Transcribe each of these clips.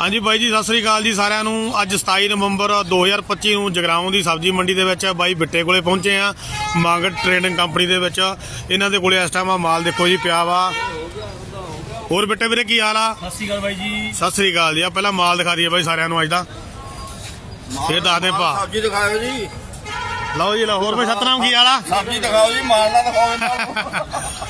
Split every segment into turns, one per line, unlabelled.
ਹਾਂਜੀ ਬਾਈ ਜੀ ਸਤਿ ਸ੍ਰੀ ਅਕਾਲ ਜੀ ਸਾਰਿਆਂ ਨੂੰ। ਅੱਜ 27 ਨਵੰਬਰ 2025 ਨੂੰ ਜਗਰਾਉਂ ਦੀ ਸਬਜ਼ੀ ਮੰਡੀ ਦੇ ਵਿੱਚ ਬਾਈ ਬਿੱਟੇ ਕੋਲੇ ਪਹੁੰਚੇ ਆ ਮੰਗ ਟ੍ਰੇਡਿੰਗ ਕੰਪਨੀ ਦੇ ਵਿੱਚ। ਇਹਨਾਂ ਦੇ ਕੋਲੇ ਇਸ ਟਾਈਮ ਆ ਮਾਲ ਦੇਖੋ ਜੀ ਪਿਆ ਵਾ। ਹੋਰ ਬਿੱਟੇ ਵੀਰੇ ਕੀ ਹਾਲ ਆ?
ਸਤਿ ਸ਼੍ਰੀ ਅਕਾਲ ਬਾਈ ਜੀ।
ਸਤਿ ਸ੍ਰੀ ਅਕਾਲ ਜੀ। ਆ ਪਹਿਲਾਂ ਮਾਲ ਦਿਖਾ ਦਈਏ ਬਾਈ ਸਾਰਿਆਂ ਨੂੰ ਅੱਜ ਦਾ। ਫੇਰ ਦੱਸਦੇ ਭਾ।
ਸਬਜ਼ੀ ਦਿਖਾਓ ਜੀ।
ਲਓ ਜੀ ਲਓ ਹੋਰ ਬਾਈ ਸਤਨਾਮ ਕੀ ਹਾਲ ਆ?
ਸਬਜ਼ੀ ਦਿਖਾਓ ਜੀ ਮਾਲ ਨਾ ਦਿਖਾਓ ਇਹਨਾਂ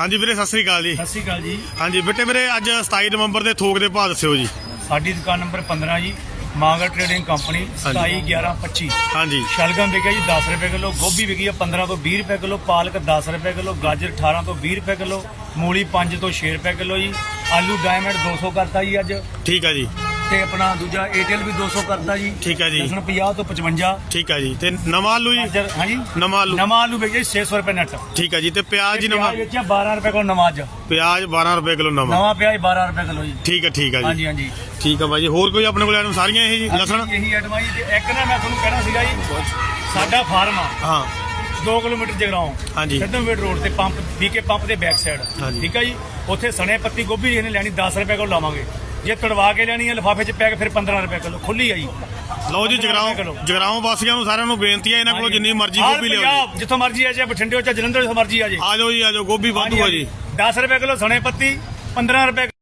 ਹਾਂਜੀ ਵੀਰੇ ਸਤਿ ਸ੍ਰੀ ਅਕਾਲ ਜੀ।
ਸਤਿ ਸ਼੍ਰੀ ਅਕਾਲ ਜੀ।
ਹਾਂਜੀ ਬਿੱਟੇ ਵੀਰੇ ਅੱਜ 27 ਨਵੰਬਰ ਦੇ ਥੋਕ ਦੇ ਭਾਅ ਦੱਸਿਓ ਜੀ।
ਸਾਡੀ ਦੁਕਾਨ ਨੰਬਰ 15 ਜੀ ਮਾਂਗਰ ਟ੍ਰੇਡਿੰਗ ਕੰਪਨੀ 27 11 25
ਹਾਂਜੀ।
ਸ਼ਲਗਮ ਵਿਕਿਆ ਜੀ 10 ਰੁਪਏ ਕਿਲੋ ਗੋਭੀ ਵਿਕੀ ਆ 15 ਤੋਂ 20 ਰੁਪਏ ਕਿਲੋ ਪਾਲਕ 10 ਰੁਪਏ ਕਿਲੋ ਗਾਜਰ 18 ਤੋਂ 20 ਰੁਪਏ ਕਿਲੋ ਮੂਲੀ 5 ਤੋਂ 6 ਰੁਪਏ ਕਿਲੋ ਜੀ ਆਲੂ ਡਾਇਮੰਡ 200 ਕਰਤਾ ਜੀ ਅੱਜ।
ਠੀਕ ਆ ਜੀ।
ਤੇ ਆਪਣਾ ਦੂਜਾ ਏਅਰਟੈਲ ਵੀ 200 ਕਰਤਾ ਜੀ।
ਠੀਕ ਆ ਜੀ।
ਲਸਣ 50 ਤੋਂ 55
ਠੀਕ ਆ ਜੀ। ਤੇ ਨਵਾਂ ਆਲੂ ਜੀ?
ਗਾਜਰ ਹਾਂਜੀ?
ਨਵਾਂ ਆਲੂ।
ਨਵਾਂ ਆਲੂ ਜੀ 600 ਰੁਪਏ ਨੈਟ
ਠੀਕ ਆ ਜੀ। ਤੇ ਪਿਆਜ਼ ਜੀ ਨਵਾਂ?
ਵੇਚਿਆ 12 ਰੁਪਏ ਕਿਲੋ ਨਵਾਂ ਅੱਜ।
ਪਿਆਜ਼ 12 ਰੁਪਏ ਕਿਲੋ ਨਵਾਂ।
ਨਵਾਂ ਪਿਆਜ਼ 12 ਰੁਪਏ ਕਿਲੋ ਜੀ।
ਠੀਕ ਹੈ ਠੀਕ ਹੈ ਜੀ।
ਹਾਂਜੀ ਹਾਂਜੀ।
ਠੀਕ ਹੈ ਬਾਈ ਜੀ ਹੋਰ ਕੋਈ ਆਪਣੇ ਕੋਲ ਆਈਟਮ ਸਾਰੀਆਂ ਇਹ ਜੀ? ਲਸਣ?
ਇਹੀ ਆਈਟਮਾਂ ਜੀ। ਤੇ ਇੱਕ ਨਾ ਮੈਂ ਤੁਹਾਨੂੰ ਕਹਿਣਾ ਸੀਗਾ ਜੀ ਸਾਡਾ ਫਾਰਮ ਆ।
ਹਾਂ।
2 ਕਿਲੋਮੀਟਰ ਜਗਰਾਉਂ।
ਹਾਂਜੀ।
ਸਿੱਧਮਵੇੜ ਰੋਡ ਤੇ ਪੰਪ ਬੀਕੇ ਪੰਪ ਦੇ ਬੈਕ ਸਾਈਡ
ਹਾਂਜੀ।
ਠੀਕ ਹੈ ਜੀ? ਉੱਥੇ ਸਣੇ ਪੱਤੀ ਗੋਭੀ ਜਿਹਨੇ ਲੈਣੀ 10 ਰੁਪਏ ਕਿਲੋ ਲਾਵਾਂਗੇ। ਜੇ ਤੜਵਾ ਕੇ ਲੈਣੀ ਹੈ ਲਿਫਾਫੇ 'ਚ ਪੈਕ ਫਿਰ 15 ਰੁਪਏ ਕਿਲੋ ਖੁੱਲੀ ਆ ਜੀ।
ਲਓ ਜੀ ਜਗਰਾਉਂ
ਕਿਲੋ।
ਜਗਰਾਉਂ ਵਾਸੀਆਂ ਨੂੰ ਸਾਰਿਆਂ ਨੂੰ ਬੇਨਤੀ ਹੈ ਇਹਨਾਂ ਕੋਲ ਜਿੰਨੀ ਮਰਜ਼ੀ ਗੋਭੀ ਲਿਓ ਜੀ।
ਜਿੱਥੋਂ ਮਰਜ਼ੀ ਆ ਜੇ ਬਠਿੰਡੇ ਚਾਹੇ ਜਲੰਧਰ ਜਿੱਥੋਂ ਮਰਜ਼ੀ ਆ ਜੇ।
ਆ ਜਾਓ ਜੀ ਆ ਜਾਓ ਗੋਭੀ ਵਾਧੂ ਆ ਜੀ।
10 ਰੁਪਏ ਕਿਲੋ ਸਣੇ ਪੱਤੀ 15 ਰੁਪਏ